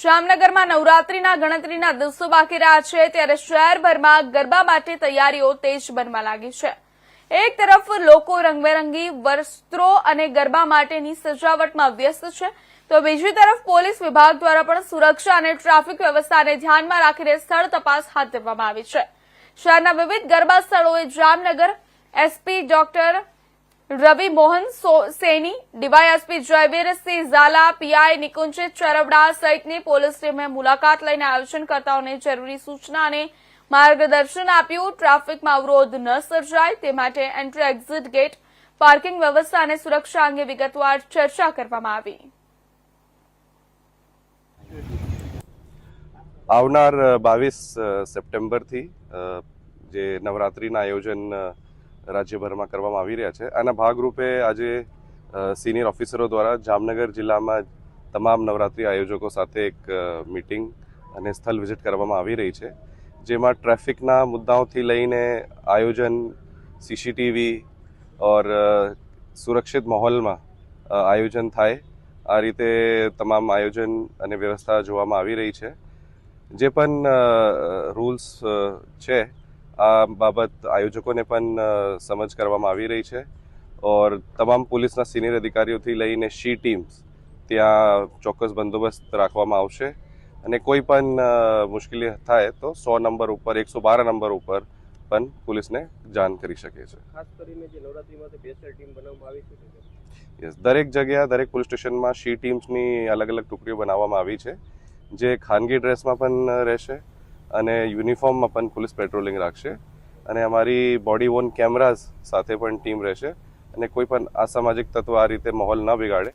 જામનગરમાં નવરાત્રીના ગણતરીના દિવસો બાકી રહ્યા છે, ત્યારે શહેરભરમાં ગરબા માટે તૈયારીઓ તેજ બનવા લાગી છે. એક તરફ લોકો રંગબેરંગી વસ્ત્રો અને ગરબા માટેની સજાવટમાં વ્યસ્ત છે, તો બીજી તરફ પોલીસ વિભાગ દ્વારા પણ સુરક્ષા અને ટ્રાફિક વ્યવસ્થાને ધ્યાનમાં રાખીને સ્થળ તપાસ હાથ ધરવામાં આવી છે. શહેરના વિવિધ ગરબા સ્થળોએ Jamnagar SP doctor Ravi Mohan Saini, DYSP Jayvirsinh Jhala, PI Nikunjit Charavda સહિતની પોલીસ ટીમે મુલાકાત લઈને આયોજનકર્તાઓને જરૂરી સૂચના અને માર્ગદર્શન આપ્યું. ટ્રાફિકમાં અવરોધ ન સર્જાય, તે માટે એન્ટ્રી એક્ઝિટ ગેટ, પાર્કિંગ વ્યવસ્થા અને સુરક્ષા અંગે વિગતવાર ચર્ચા કરવામાં આવી. આવનાર બાવીસ સપ્ટેમ્બરથી જે નવરાત્રિના આયોજન રાજ્યભરમાં કરવામાં આવી રહ્યા છે. આના ભાગરૂપે આજે સિનિયર ઓફિસરો દ્વારા જામનગર જિલ્લામાં તમામ નવરાત્રિ આયોજકો સાથે એક મિટિંગ અને સ્થળ વિઝિટ કરવામાં આવી રહી છે. જેમાં ટ્રાફિકના મુદ્દાઓથી લઈને આયોજન સીસીટીવી ઓર સુરક્ષિત માહોલમાં આયોજન થાય, આ રીતે તમામ આયોજન અને વ્યવસ્થા જોવામાં આવી રહી છે. જે પણ રૂલ્સ છે આ બાબત આયોજકોને પણ સમજ કરવામાં આવી રહી છે ઓર તમામ પોલીસના સિનિયર અધિકારીઓથી લઈને શી ટીમ્સ ત્યાં ચોક્કસ બંદોબસ્ત રાખવામાં આવશે અને કોઈ પણ મુશ્કેલી થાય તો સો નંબર ઉપર એકસો બાર નંબર ઉપર પણ પોલીસને જાણ કરી શકે છે. ખાસ કરીને જે નવરાત્રીમાં સ્પેશિયલ ટીમ બનાવવામાં આવી છે યસ દરેક જગ્યા દરેક પોલીસ સ્ટેશનમાં શી ટીમ્સની અલગ અલગ ટુકડીઓ બનાવવામાં આવી છે. જે ખાનગી ડ્રેસમાં પણ રહેશે. અને યુનિફોર્મમાં પણ પોલીસ પેટ્રોલિંગ રાખશે. અને અમારી બોડી વોન કેમેરાઝ સાથે પણ ટીમ રહેશે. અને કોઈ પણ અસામાજિક તત્વ આ રીતે માહોલ ન બિગાડે.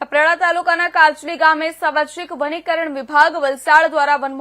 કપરાડા તાલુકાના કાચલી ગામે સામાજિક વનીકરણ વિભાગ વલસાડ દ્વારા વન